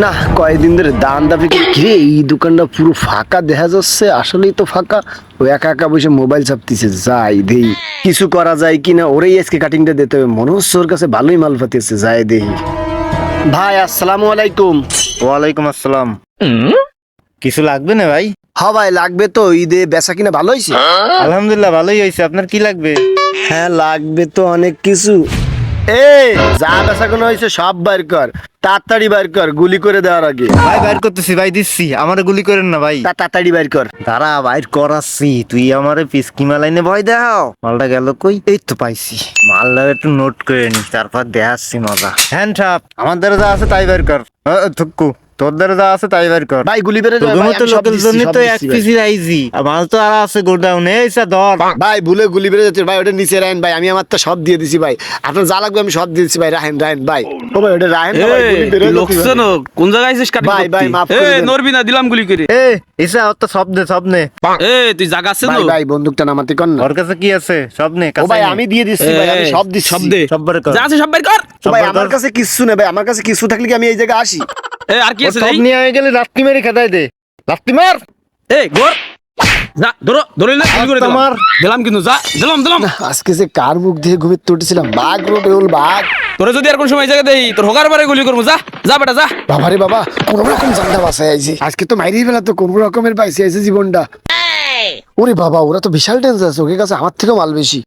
না কয়েকদিন ধরে দান দাবি ঘিরে এই দোকানটা পুরো ফাঁকা দেখা যাচ্ছে আসলেই তো ফাঁকা। ও একা একা বসে মোবাইল চাপতেছে যাই দেই। কিছু করা যায় কিনা ওরেই আজকে কাটিংটা দিতে হবে। মনে হচ্ছে ওর কাছে ভালোই মাল পাতিয়েছে যাই দেই। ভাই আসসালামু আলাইকুম। ওয়ালাইকুম আসসালাম। কিছু লাগবে না ভাই? হ ভাই লাগবে তো ঈদে বেচা কিনা ভালো হয়েছে? আলহামদুলিল্লাহ ভালোই হয়েছে। আপনার কি লাগবে? হ্যাঁ লাগবে তো অনেক কিছু। এ যা বেচা কোনো হয়েছে সব বাইর কর। তাড়াতাড়ি বাইর কর গুলি করে দেওয়ার আগে। ভাই বাইর করতেছি ভাই দিচ্ছি। আমার গুলি করেন না ভাই। তা- তাড়াতাড়ি বাইর কর। দাঁড়া বাইর করাচ্ছি। তুই আমারে পিসকিমা লাইনে ভয় দেখাও। মালটা গেল কই? এই তো পাইছি। মালটা একটু নোট করে নি তারপর দেখাচ্ছি মজা। হ্যান্ড আমার দ্বারা যা আছে তাই বাইর কর। থুকু। থুক্কু তোর দ্বারা যা আছে তাই বের কর। ভাই গুলি বেড়ে তোর মতো লোকের জন্য তো এক পিসি আইজি। মাল তো আর আছে গোডাউনে এই সা ধর। ভাই ভুলে গুলি বেড়ে যাচ্ছে ভাই ওটা নিচে রাখেন ভাই আমি আমার তো সব দিয়ে দিছি ভাই। আপনার যা লাগবে আমি সব দিয়ে দিছি ভাই রাহেন রাহেন ভাই। ও ভাই ওটা রাহেন না ভাই, গুলি ভাই। কোন জায়গায় আছিস কাটি ভাই, ভাই, মাফ করে এ দেন। নরবি না দিলাম গুলি করে। এ ইসা ওর তো সব নে সব নে এ তুই জায়গা আছে ভাই তো ভাই বন্দুকটা নামাতে কর না। ওর কাছে কি আছে? সব নে ও ভাই আমি দিয়ে দিচ্ছি ভাই আমি সব দিচ্ছি সব দে। সব বের কর। যা আছে সব বের কর। ও ভাই আমার কাছে কিছু নেই ভাই আমার কাছে কিছু থাকলে কি আমি এই জায়গায় আসি? এ আর কি আছে সব রে নিয়ে হয়ে গেলে লাত্তি মেরে খেদাই দে। লাত্তি মার! এ গোর! যা ধরো ধরে না গুলি করে তোমার। দিলাম। কিন্তু যা দিলাম দিলাম। আজকে যে কার মুখ দিয়ে ঘুমিয়ে তুটেছিলাম বাঘ রোড এউল বাঘ! তোরে যদি আর কোন সময় এই জায়গা দেই তোর হোকার বারে গুলি করব যা যা বেটা যা। বাবারে বাবা কোন রকম জানটা বাসায় আইছি। আজকে তো মাইরি ফেলা তো কোন রকমের পাইছি আইছে জীবনটা। ওরে বাবা ওরা তো বিশাল টেন্স আছে ওকে কাছে আমার থেকেও মাল বেশি।